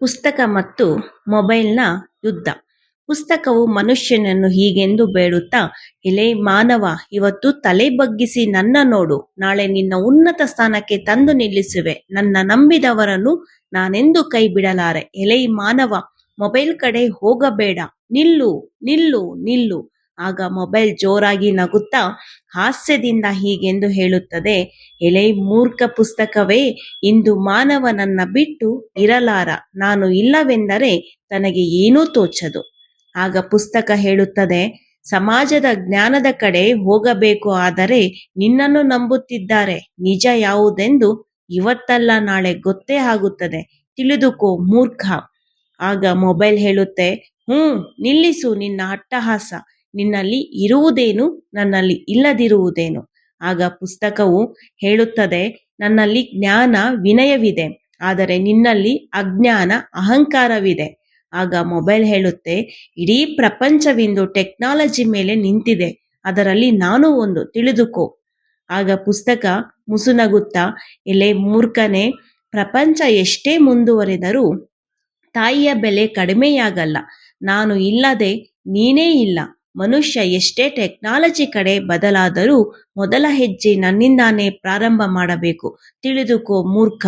ಪುಸ್ತಕ ಮತ್ತು ಮೊಬೈಲ್ನ ಯುದ್ಧ. ಪುಸ್ತಕವು ಮನುಷ್ಯನನ್ನು ಹೀಗೆಂದು ಬೇಡುತ್ತಾ, ಎಲೆ ಮಾನವ, ಇವತ್ತು ತಲೆ ಬಗ್ಗಿಸಿ ನನ್ನ ನೋಡು, ನಾಳೆ ನಿನ್ನ ಉನ್ನತ ಸ್ಥಾನಕ್ಕೆ ತಂದು ನಿಲ್ಲಿಸುವೆ, ನನ್ನ ನಂಬಿದವರನ್ನು ನಾನೆಂದು ಕೈ ಬಿಡಲಾರೆ ಎಲೆ ಮಾನವ, ಮೊಬೈಲ್ ಕಡೆ ಹೋಗಬೇಡ, ನಿಲ್ಲು ನಿಲ್ಲು ನಿಲ್ಲು. ಆಗ ಮೊಬೈಲ್ ಜೋರಾಗಿ ನಗುತ್ತಾ ಹಾಸ್ಯದಿಂದ ಹೀಗೆಂದು ಹೇಳುತ್ತದೆ ಎಳೆ ಮೂರ್ಖ ಪುಸ್ತಕವೇ, ಇಂದು ಮಾನವನನ್ನ ಬಿಟ್ಟು ಇರಲಾರ. ನಾನು ಇಲ್ಲವೆಂದರೆ ತನಗೆ ಏನೂ ತೋಚದು. ಆಗ ಪುಸ್ತಕ ಹೇಳುತ್ತದೆ, ಸಮಾಜದ ಜ್ಞಾನದ ಕಡೆ ಹೋಗಬೇಕು ಆದರೆ ನಿನ್ನನ್ನು ನಂಬುತ್ತಿದ್ದಾರೆ. ನಿಜ ಯಾವುದೆಂದು ಇವತ್ತಲ್ಲ ನಾಳೆ ಗೊತ್ತೇ ಆಗುತ್ತದೆ. ತಿಳಿದುಕೋ ಮೂರ್ಖ. ಆಗ ಮೊಬೈಲ್ ಹೇಳುತ್ತೆ ಹ್ಞೂ ನಿಲ್ಲಿಸು ನಿನ್ನ ಅಟ್ಟಹಾಸ. ನಿನ್ನಲ್ಲಿ ಇರುವುದೇನು? ನನ್ನಲ್ಲಿ ಇಲ್ಲದಿರುವುದೇನು? ಆಗ ಪುಸ್ತಕವು ಹೇಳುತ್ತದೆ, ನನ್ನಲ್ಲಿ ಜ್ಞಾನ ವಿನಯವಿದೆ, ಆದರೆ ನಿನ್ನಲ್ಲಿ ಅಜ್ಞಾನ ಅಹಂಕಾರವಿದೆ. ಆಗ ಮೊಬೈಲ್ ಹೇಳುತ್ತೆ, ಇಡೀ ಪ್ರಪಂಚವಿಂದು ಟೆಕ್ನಾಲಜಿ ಮೇಲೆ ನಿಂತಿದೆ, ಅದರಲ್ಲಿ ನಾನು ಒಂದು, ತಿಳಿದುಕೋ. ಆಗ ಪುಸ್ತಕ ಮುಸುನಗುತ್ತಾ, ಎಲೆ ಮೂರ್ಖನೆ, ಪ್ರಪಂಚ ಎಷ್ಟೇ ಮುಂದುವರೆದರೂ ತಾಯಿಯ ಬೆಲೆ ಕಡಿಮೆಯಾಗಲ್ಲ, ನಾನು ಇಲ್ಲದೆ ನೀನೇ ಇಲ್ಲ. ಮನುಷ್ಯ ಎಷ್ಟೇ ಟೆಕ್ನಾಲಜಿ ಕಡೆ ಬದಲಾದರೂ ಮೊದಲ ಹೆಜ್ಜೆ ನನ್ನಿಂದಾನೇ ಪ್ರಾರಂಭ ಮಾಡಬೇಕು. ತಿಳಿದುಕೋ ಮೂರ್ಖ.